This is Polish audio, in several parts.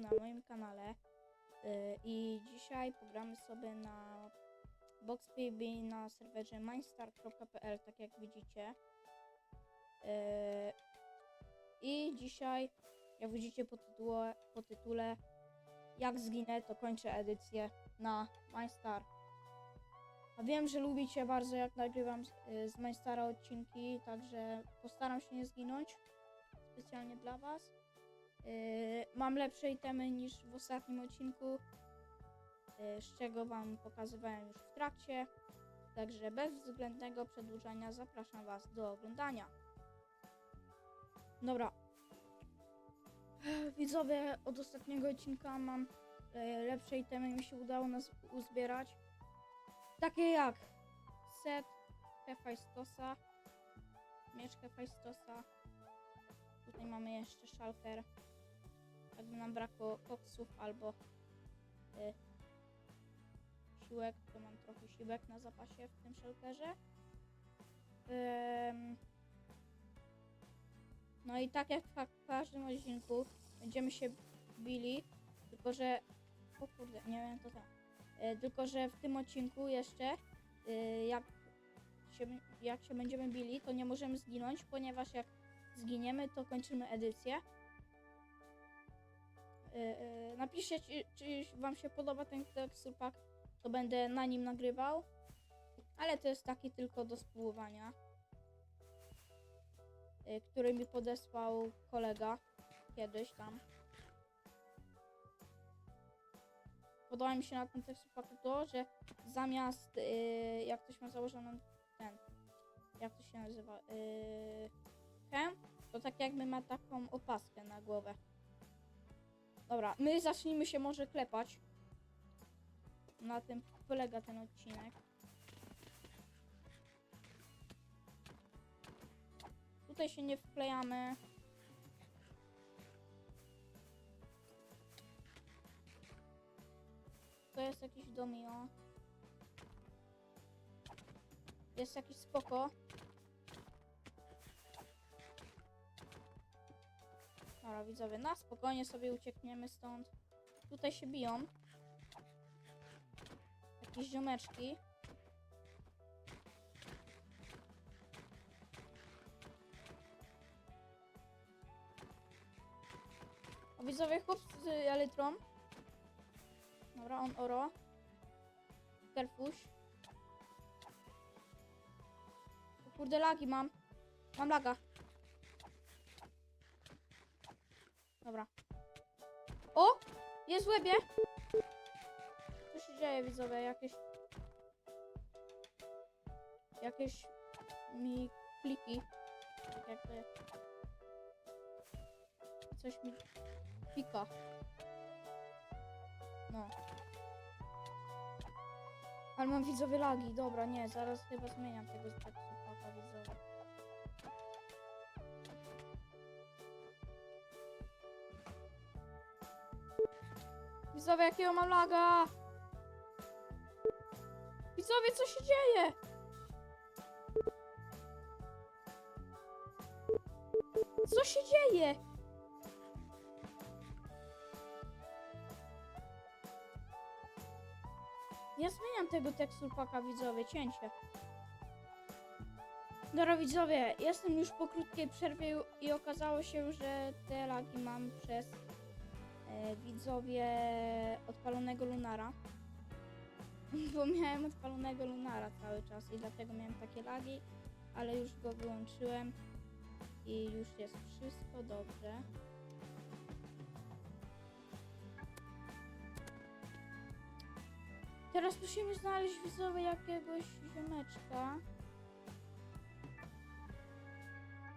na moim kanale y, i dzisiaj pogramy sobie na BoxPB na serwerze mindstar.pl, tak jak widzicie. Y, I dzisiaj, jak widzicie po tytule, po tytule Jak zginę, to kończę edycję na Mindstar. A wiem, że lubicie bardzo jak nagrywam z, y, Mindstara odcinki, także postaram się nie zginąć specjalnie dla Was. Yy, mam lepsze itemy niż w ostatnim odcinku, yy, z czego Wam pokazywałem już w trakcie. Także bez względnego przedłużania zapraszam Was do oglądania. Dobra. Widzowie, od ostatniego odcinka mam yy, lepsze itemy, mi się udało nas uzbierać. Takie jak set Hefajstosa, miecz Hefajstosa, Tutaj mamy jeszcze szalker. Jakby nam brakło koksów albo y, siłek, to mam trochę siłek na zapasie w tym szalkerze. Ym, no i tak jak w ka- każdym odcinku będziemy się bili, tylko że... O kurde, nie wiem to tam. Y, tylko że w tym odcinku jeszcze y, jak się, jak się będziemy bili, to nie możemy zginąć, ponieważ jak zginiemy, to kończymy edycję. Yy, yy, napiszcie, czy, Wam się podoba ten tekstur pack, to będę na nim nagrywał. Ale to jest taki tylko do spróbowania, yy, który mi podesłał kolega kiedyś tam. Podoba mi się na tym tekstur packu to, że zamiast, jak ktoś ma założoną ten, jak to się nazywa, yy, Hem, to tak jakby ma taką opaskę na głowę. Dobra, my zacznijmy się może klepać. Na tym polega ten odcinek. Tutaj się nie wklejamy. To jest jakiś domio. Jest jakiś spoko. Dobra, widzowie, na spokojnie sobie uciekniemy stąd. Tutaj się biją. Jakieś ziomeczki. O, widzowie, chłop z elytrą. Dobra, on oro. Kerfuś. O kurde, lagi mam. Mam laga. Dobra. O! Jest w łebie! Co się dzieje, widzowie? Jakieś... Jakieś... mi kliki. Tak jakby... Coś mi pika. No. Ale mam widzowie lagi. Dobra, nie, zaraz chyba zmieniam tego tekstu Widzowie, jakiego mam laga? Widzowie, co się dzieje? Co się dzieje? Ja zmieniam tego tekstur paka, widzowie, cięcie. Dobra, widzowie, jestem już po krótkiej przerwie i okazało się, że te lagi mam przez widzowie odpalonego Lunara. Bo miałem odpalonego Lunara cały czas i dlatego miałem takie lagi, ale już go wyłączyłem i już jest wszystko dobrze. Teraz musimy znaleźć widzowie jakiegoś ziomeczka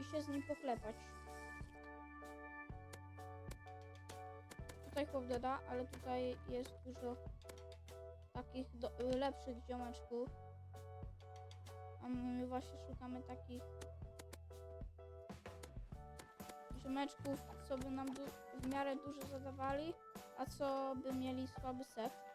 i się z nim poklepać. Tutaj chłop doda, ale tutaj jest dużo takich do, lepszych ziomeczków. A my właśnie szukamy takich ziomeczków, co by nam w miarę dużo zadawali, a co by mieli słaby set.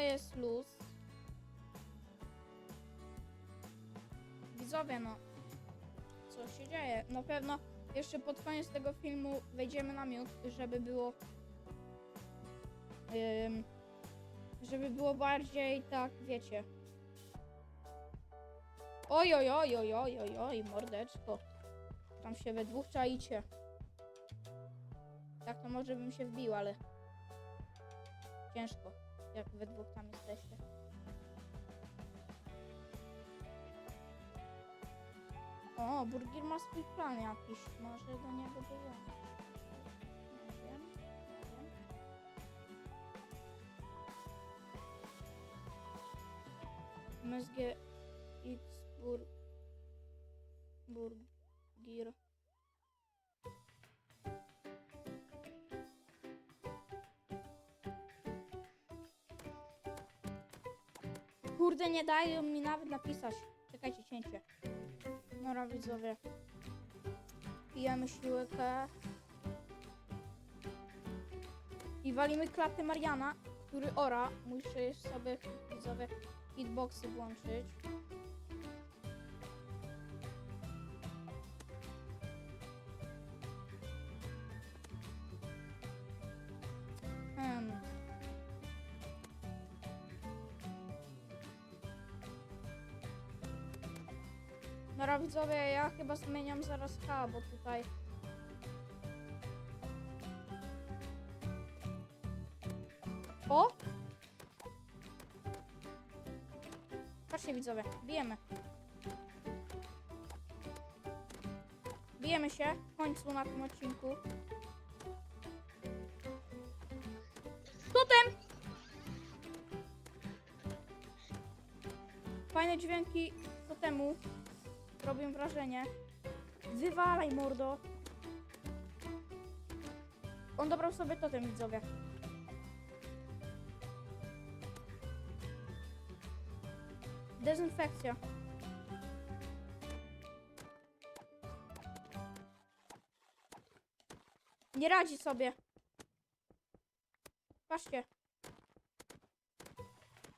Jest luz. Widzowie, no. Co się dzieje? Na pewno jeszcze pod koniec tego filmu wejdziemy na miód, żeby było... Ym, żeby było bardziej tak, wiecie. Oj, oj, oj, oj, oj, oj, oj, mordeczko. Tam się we dwóch czaicie. Tak to może bym się wbił, ale ciężko, jak we dwóch tam jesteście. O, Burgir ma swój plan jakiś. Może do niego dołączyć. Nie wiem, nie wiem. MSG X. Kurde, nie dają mi nawet napisać. Czekajcie, cięcie. Nora widzowie. Pijemy siłkę. I walimy klatę Mariana, który ora. Jeszcze sobie widzowie hitboxy włączyć. Widzowie, ja chyba zmieniam zaraz K, bo tutaj... O! Patrzcie widzowie, bijemy. Bijemy się w końcu na tym odcinku. Totem! Fajne dźwięki totemu robią wrażenie. Wywalaj mordo. On dobrał sobie totem widzowie. Dezynfekcja. Nie radzi sobie. Patrzcie.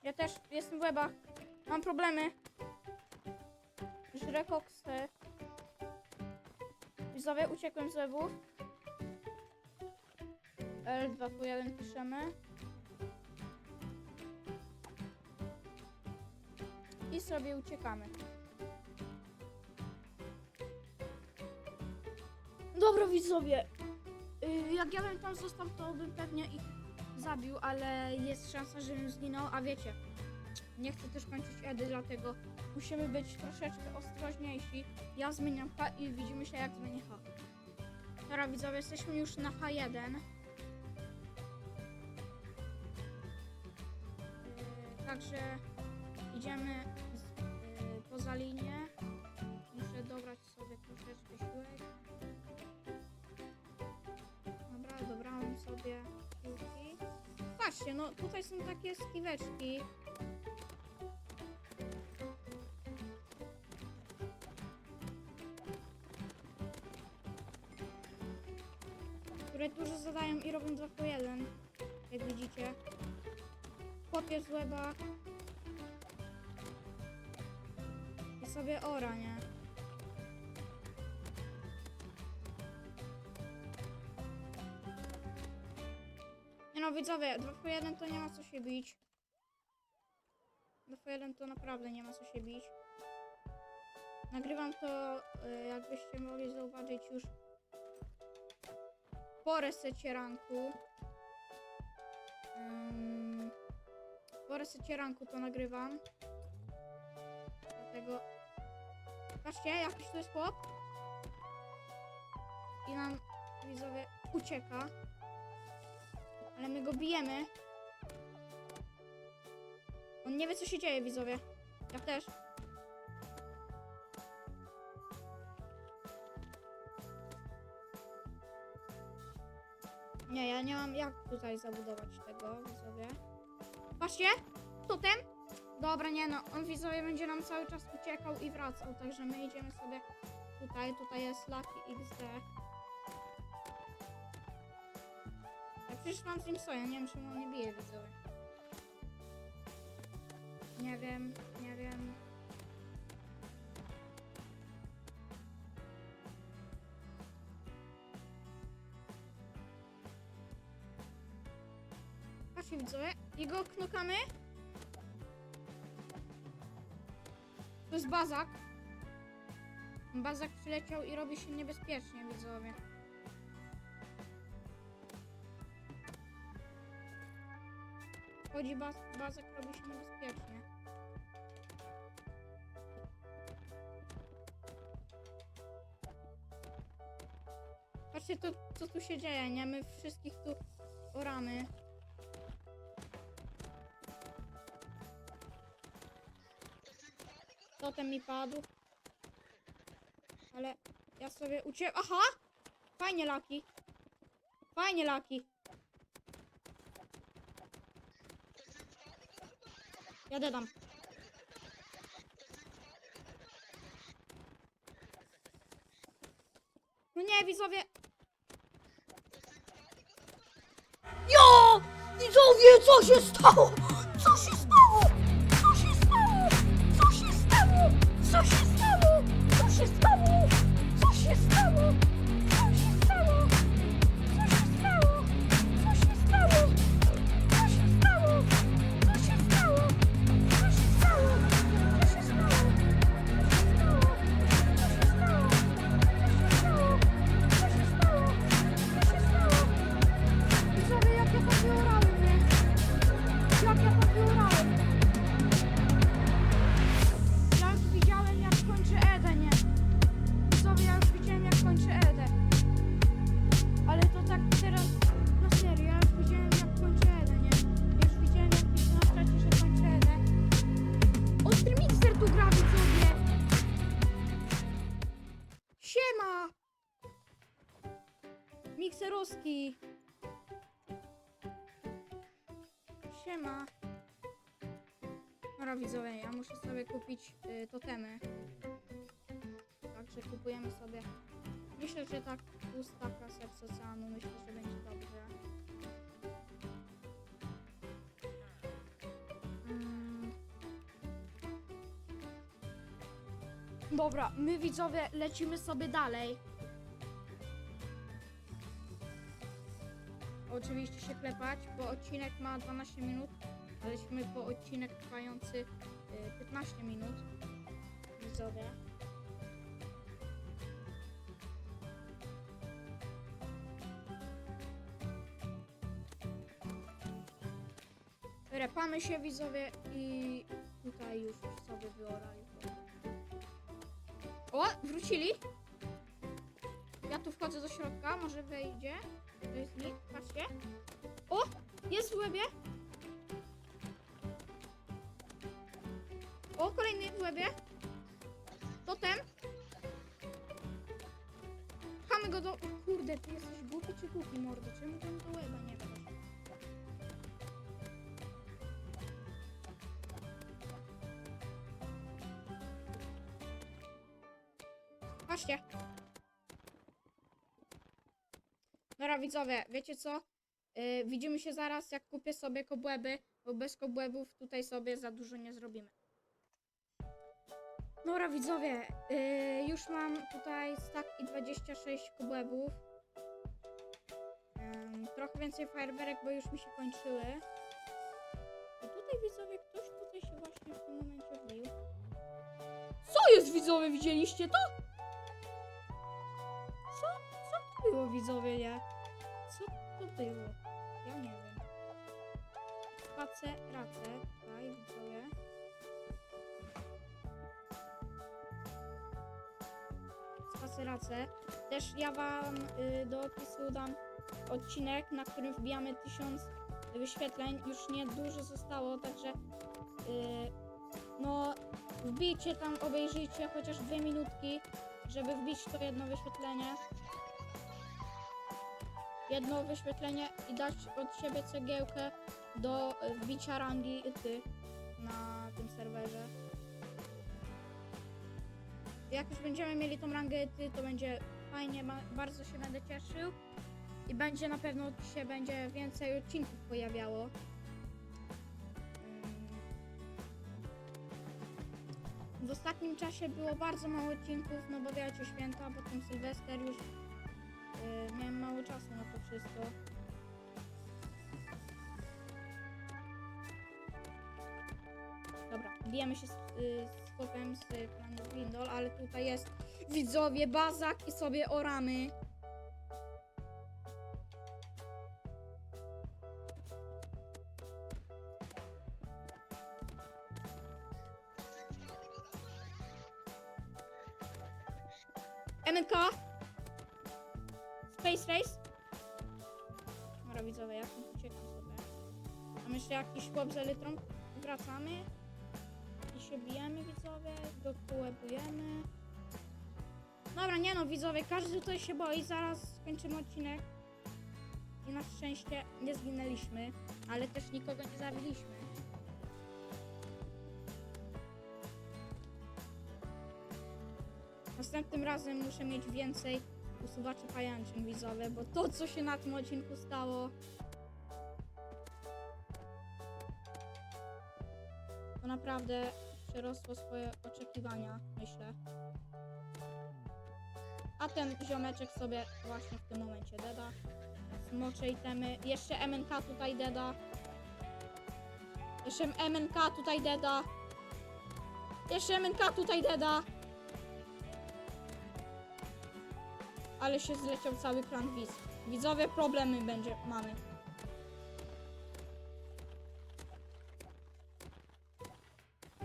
Ja też jestem w łebach. Mam problemy. Żrę koksy. Widzowie, uciekłem z webów. L2 po 1 piszemy. I sobie uciekamy. Dobra widzowie. Y, Jak ja bym tam został, to bym pewnie ich zabił, ale jest szansa, żebym zginął, a wiecie, nie chcę też kończyć Edy, dlatego musimy być troszeczkę ostrożniejsi. Ja zmieniam H i widzimy się jak zmienię H. Dobra widzowie, jesteśmy już na H1. Yy, także idziemy z, yy, poza linię. Muszę dobrać sobie troszeczkę siłek. Dobra, dobrałem sobie siłki. Patrzcie, no tutaj są takie skiweczki. Które dużo zadają i robią 2 po 1, jak widzicie. Chłopiec z łeba i sobie ora, nie? Nie no, widzowie, 2 po 1 to nie ma co się bić. 2 po 1 to naprawdę nie ma co się bić. Nagrywam to, y, jakbyście mogli zauważyć już po resecie ranku. Ym, po resecie ranku to nagrywam. Dlatego. Patrzcie, jakiś tu jest chłop. I nam widzowie ucieka. Ale my go bijemy. On nie wie co się dzieje, widzowie. Ja też. Mam jak tutaj zabudować tego, widzowie. Patrzcie, totem. Dobra, nie no, on widzowie będzie nam cały czas uciekał i wracał, także my idziemy sobie tutaj, tutaj jest Lucky XD. Ja przecież mam z nim soja, nie wiem czemu on nie bije, widzowie. Nie wiem, nie wiem. Patrzcie widzowie, jego knukamy. To jest bazak. Bazak przyleciał i robi się niebezpiecznie, widzowie. Chodzi baz, bazak, robi się niebezpiecznie. Patrzcie, to, co tu się dzieje, nie? My wszystkich tu oramy. Totem mi padł. Ale ja sobie uciekłem. Aha! Fajnie, Laki. Fajnie, Laki. Ja dodam. No nie, widzowie. Jo! Widzowie, co się stało? just Mixer tu gra, widzowie! Siema! Mikserowski! Siema. Dobra widzowie, ja muszę sobie kupić y, totemy. Także kupujemy sobie. Myślę, że tak pustaka serce oceanu, myślę, że będzie dobrze. Dobra, my widzowie lecimy sobie dalej. Oczywiście się klepać, bo odcinek ma 12 minut, a lecimy po odcinek trwający y, 15 minut. Widzowie. Repamy się widzowie i tutaj już sobie wyorali. O, wrócili. Ja tu wchodzę do środka, może wejdzie. To jest nick, patrzcie. O, jest w łebie. O, kolejny w łebie. Totem. Pchamy go do... Kurde, ty jesteś głupi czy głupi, mordo? Czemu ten do łeba nie wchodzi? Widzowie, wiecie co? Yy, widzimy się zaraz, jak kupię sobie kobłęby, bo bez kobłębów tutaj sobie za dużo nie zrobimy. Dobra, widzowie, yy, już mam tutaj stack i 26 kobłębów. Ym, trochę więcej fajerwerek, bo już mi się kończyły. I tutaj, widzowie, ktoś tutaj się właśnie w tym momencie wbił. Co jest, widzowie, widzieliście to? Co? Co to było, widzowie, nie? To było? Ja nie wiem. Space, racę, tutaj widzowie. Space, racę. Też ja wam y, do opisu dam odcinek, na którym wbijamy 1000 wyświetleń. Już nie dużo zostało, także y, no wbijcie tam, obejrzyjcie chociaż dwie minutki, żeby wbić to jedno wyświetlenie jedno wyświetlenie i dać od siebie cegiełkę do e, wbicia rangi ty na tym serwerze. Jak już będziemy mieli tą rangę ty, to będzie fajnie, bardzo się będę cieszył i będzie na pewno się będzie więcej odcinków pojawiało. W ostatnim czasie było bardzo mało odcinków, no bo wiecie, święta, potem Sylwester już yy, miałem mało czasu na to wszystko. Dobra, bijemy się z, yy, z chłopem z klanu Grindol, ale tutaj jest widzowie, bazak i sobie oramy. MNK Space Race? Dobra widzowie, ja tam uciekam sobie. Jeszcze jakiś chłop z Wracamy? I się bijemy widzowie Go kołebujemy. Dobra, nie no widzowie, każdy tutaj się boi Zaraz skończymy odcinek. I na szczęście nie zginęliśmy Ale też nikogo nie zabiliśmy. Następnym razem muszę mieć więcej usuwaczy pajęczyn widzowie, bo to co się na tym odcinku stało to naprawdę przerosło swoje oczekiwania, myślę. A ten ziomeczek sobie właśnie w tym momencie deda. Smocze itemy. Jeszcze MNK tutaj deda. Jeszcze MNK tutaj deda. Jeszcze MNK tutaj deda. Ale się zleciał cały klan Wiz. Widzowie, problemy będzie mamy.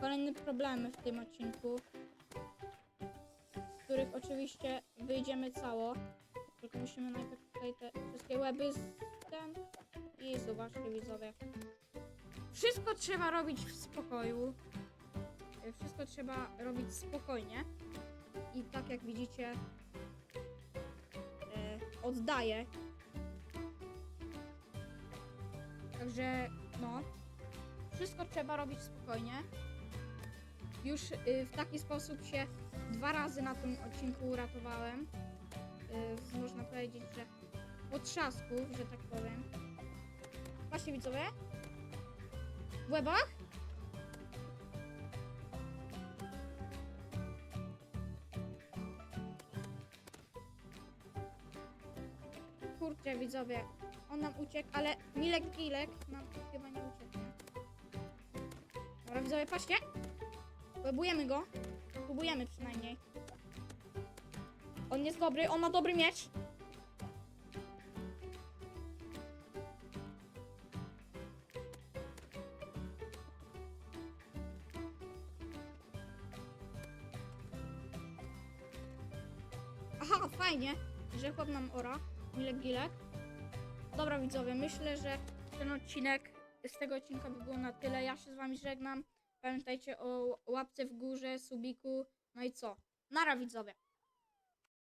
Kolejne problemy w tym odcinku, z których oczywiście wyjdziemy cało. Tylko musimy najpierw tutaj te wszystkie łeby z ten i zobaczcie widzowie. Wszystko trzeba robić w spokoju. Wszystko trzeba robić spokojnie. I tak jak widzicie, oddaję. Także no, wszystko trzeba robić spokojnie. Już y, w taki sposób się dwa razy na tym odcinku uratowałem. Y, można powiedzieć, że po trzasku, że tak powiem. Właśnie widzowie. W łebach? Widzowie, on nam uciekł, ale Milek Gilek nam chyba nie ucieknie. Dobra, widzowie, patrzcie. Próbujemy go. Próbujemy przynajmniej. On jest dobry, on ma dobry miecz. Aha, fajnie, że chłop nam ora. Milek Gilek. Dobra widzowie, myślę, że ten odcinek, z tego odcinka by było na tyle. Ja się z wami żegnam. Pamiętajcie o łapce w górze, subiku. No i co? Nara widzowie.